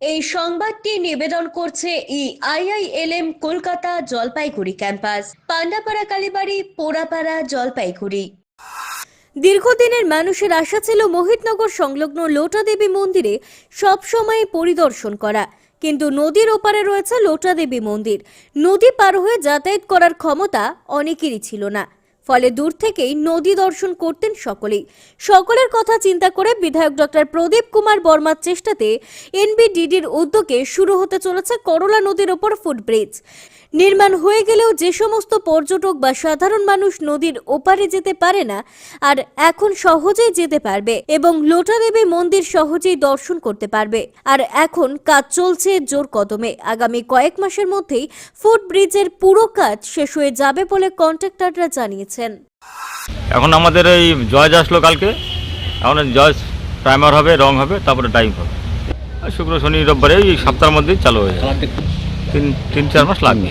এই সংবাদটি নিবেদন করছে ই আইআইএলএম কলকাতা জলপাইগুড়ি ক্যাম্পাস, পান্ডাপাড়া কালীবাড়ি, পোড়াপাড়া জলপাইগুড়ি। দীর্ঘদিনের মানুষের আশা ছিল মোহিতনগর সংলগ্ন লোটা দেবী মন্দিরে সবসময় পরিদর্শন করা, কিন্তু নদীর ওপারে রয়েছে লোটা দেবী মন্দির। নদী পার হয়ে যাতায়াত করার ক্ষমতা অনেকেরই ছিল না। ফলে দূর থেকেই নদী দর্শন করতেন সকলেই। সকলের কথা চিন্তা করে বিধায়ক ডক্টর প্রদীপ কুমার বর্মার চেষ্টাতে এনবিডিডির উদ্যোগে শুরু হতে চলেছে করলা নদীর ওপর ফুটব্রিজ। নির্মাণ হয়ে গেলেও যে সমস্ত পর্যটক বা সাধারণ মানুষ নদীর ওপারে যেতে পারে না, আর এখন সহজেই যেতে পারবে এবং লোটা দেবী মন্দির সহজেই দর্শন করতে পারবে। আর এখন কাজ চলছে জোর কদমে। আগামী কয়েক মাসের মধ্যেই ফুট ব্রিজের পুরো কাজ শেষ হয়ে যাবে বলে কন্ট্রাক্টররা জানিয়েছেন। এখন আমাদের এই জজ আসলো কালকে, এখন জজ প্রাইমার হবে, রং হবে, তারপরে টাইম হবে। শুক্র, শনি, রোববারে এই সপ্তাহের মধ্যেই চালু হয়ে যাবে। তিন তিন চার মাস লাগবে।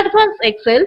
Advanced Excel.